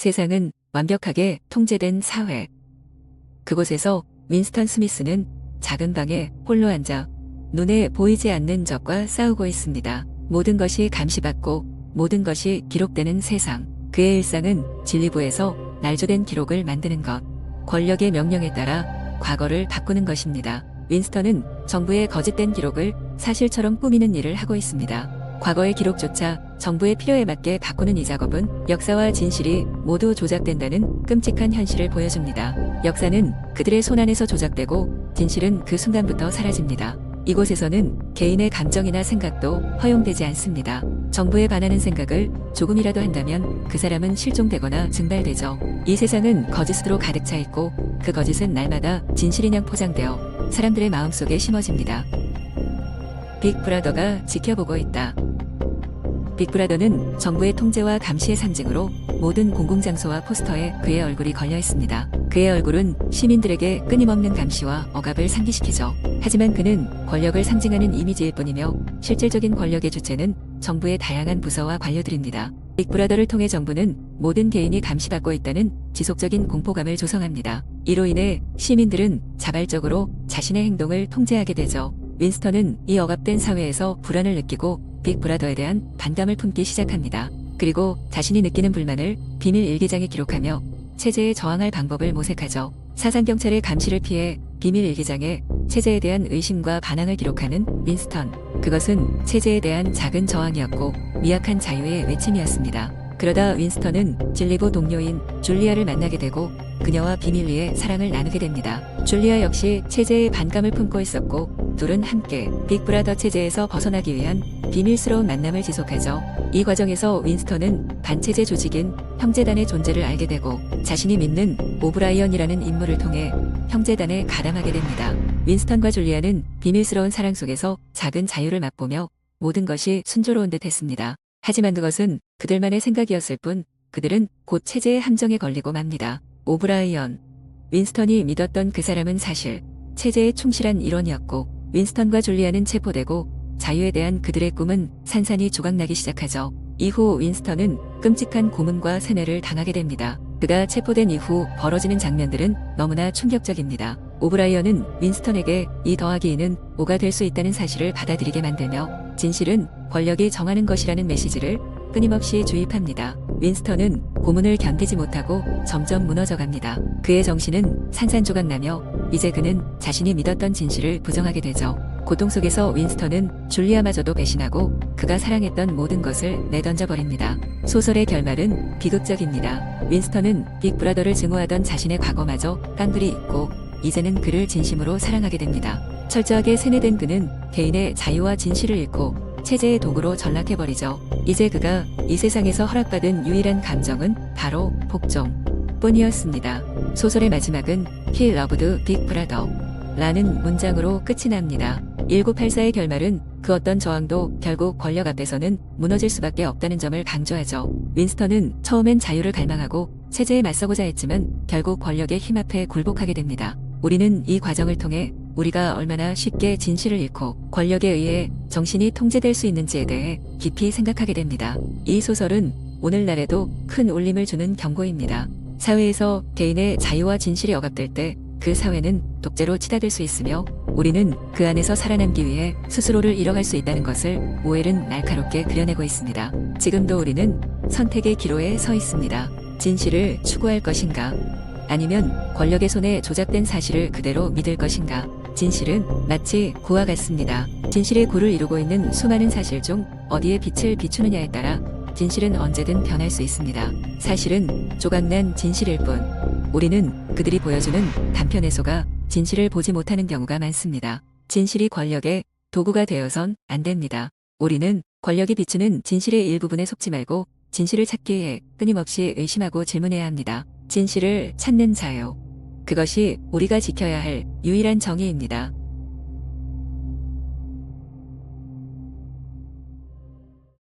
세상은 완벽하게 통제된 사회. 그곳에서 윈스턴 스미스는 작은 방에 홀로 앉아 눈에 보이지 않는 적과 싸우고 있습니다. 모든 것이 감시받고 모든 것이 기록되는 세상. 그의 일상은 진리부에서 날조된 기록을 만드는 것. 권력의 명령에 따라 과거를 바꾸는 것입니다. 윈스턴은 정부의 거짓된 기록을 사실처럼 꾸미는 일을 하고 있습니다. 과거의 기록조차 정부의 필요에 맞게 바꾸는 이 작업은 역사와 진실이 모두 조작된다는 끔찍한 현실을 보여줍니다. 역사는 그들의 손안에서 조작되고 진실은 그 순간부터 사라집니다. 이곳에서는 개인의 감정이나 생각도 허용되지 않습니다. 정부에 반하는 생각을 조금이라도 한다면 그 사람은 실종되거나 증발되죠. 이 세상은 거짓으로 가득 차 있고 그 거짓은 날마다 진실인 양 포장되어 사람들의 마음속에 심어집니다. 빅브라더가 지켜보고 있다. 빅브라더는 정부의 통제와 감시의 상징으로 모든 공공장소와 포스터에 그의 얼굴이 걸려 있습니다. 그의 얼굴은 시민들에게 끊임없는 감시와 억압을 상기시키죠. 하지만 그는 권력을 상징하는 이미지일 뿐이며 실질적인 권력의 주체는 정부의 다양한 부서와 관료들입니다. 빅브라더를 통해 정부는 모든 개인이 감시받고 있다는 지속적인 공포감을 조성합니다. 이로 인해 시민들은 자발적으로 자신의 행동을 통제하게 되죠. 윈스턴은 이 억압된 사회에서 불안을 느끼고 빅브라더에 대한 반감을 품기 시작합니다. 그리고 자신이 느끼는 불만을 비밀 일기장에 기록하며 체제에 저항할 방법을 모색하죠. 사상 경찰의 감시를 피해 비밀 일기장에 체제에 대한 의심과 반항을 기록하는 윈스턴. 그것은 체제에 대한 작은 저항이었고 미약한 자유의 외침이었습니다. 그러다 윈스턴은 진리부 동료인 줄리아를 만나게 되고 그녀와 비밀리에 사랑을 나누게 됩니다. 줄리아 역시 체제에 반감을 품고 있었고 둘은 함께 빅브라더 체제에서 벗어나기 위한 비밀스러운 만남을 지속하죠. 이 과정에서 윈스턴은 반체제 조직인 형제단의 존재를 알게 되고 자신이 믿는 오브라이언이라는 인물을 통해 형제단에 가담하게 됩니다. 윈스턴과 줄리아는 비밀스러운 사랑 속에서 작은 자유를 맛보며 모든 것이 순조로운 듯 했습니다. 하지만 그것은 그들만의 생각이었을 뿐 그들은 곧 체제의 함정에 걸리고 맙니다. 오브라이언. 윈스턴이 믿었던 그 사람은 사실 체제의 충실한 일원이었고 윈스턴과 줄리아는 체포되고 자유에 대한 그들의 꿈은 산산이 조각나기 시작하죠. 이후 윈스턴은 끔찍한 고문과 세뇌를 당하게 됩니다. 그가 체포된 이후 벌어지는 장면들은 너무나 충격적입니다. 오브라이언은 윈스턴에게 이 더하기 2는 5가 될 수 있다는 사실을 받아들이게 만들며 진실은 권력이 정하는 것이라는 메시지를 끊임없이 주입합니다. 윈스턴은 고문을 견디지 못하고 점점 무너져 갑니다. 그의 정신은 산산조각나며 이제 그는 자신이 믿었던 진실을 부정하게 되죠. 고통 속에서 윈스턴은 줄리아마저도 배신하고 그가 사랑했던 모든 것을 내던져 버립니다. 소설의 결말은 비극적입니다. 윈스턴은 빅브라더를 증오하던 자신의 과거마저 깡그리 잊고 이제는 그를 진심으로 사랑하게 됩니다. 철저하게 세뇌된 그는 개인의 자유와 진실을 잃고 체제의 도구로 전락해버리죠. 이제 그가 이 세상에서 허락받은 유일한 감정은 바로 복종 뿐이었습니다. 소설의 마지막은 He loved Big Brother 라는 문장으로 끝이 납니다. 1984의 결말은 그 어떤 저항도 결국 권력 앞에서는 무너질 수밖에 없다는 점을 강조하죠. 윈스턴은 처음엔 자유를 갈망하고 체제에 맞서고자 했지만 결국 권력의 힘 앞에 굴복하게 됩니다. 우리는 이 과정을 통해 우리가 얼마나 쉽게 진실을 잃고 권력에 의해 정신이 통제될 수 있는지에 대해 깊이 생각하게 됩니다. 이 소설은 오늘날에도 큰 울림을 주는 경고입니다. 사회에서 개인의 자유와 진실이 억압될 때 그 사회는 독재로 치닫을 수 있으며 우리는 그 안에서 살아남기 위해 스스로를 잃어갈 수 있다는 것을 오엘은 날카롭게 그려내고 있습니다. 지금도 우리는 선택의 기로에 서 있습니다. 진실을 추구할 것인가? 아니면 권력의 손에 조작된 사실을 그대로 믿을 것인가? 진실은 마치 구와 같습니다. 진실의 구를 이루고 있는 수많은 사실 중 어디에 빛을 비추느냐에 따라 진실은 언제든 변할 수 있습니다. 사실은 조각난 진실일 뿐. 우리는 그들이 보여주는 속아 진실을 보지 못하는 경우가 많습니다. 진실이 권력의 도구가 되어선 안 됩니다. 우리는 권력이 비추는 진실의 일부분에 속지 말고 진실을 찾기 위해 끊임없이 의심하고 질문해야 합니다. 진실을 찾는 자유. 그것이 우리가 지켜야 할 유일한 정의입니다.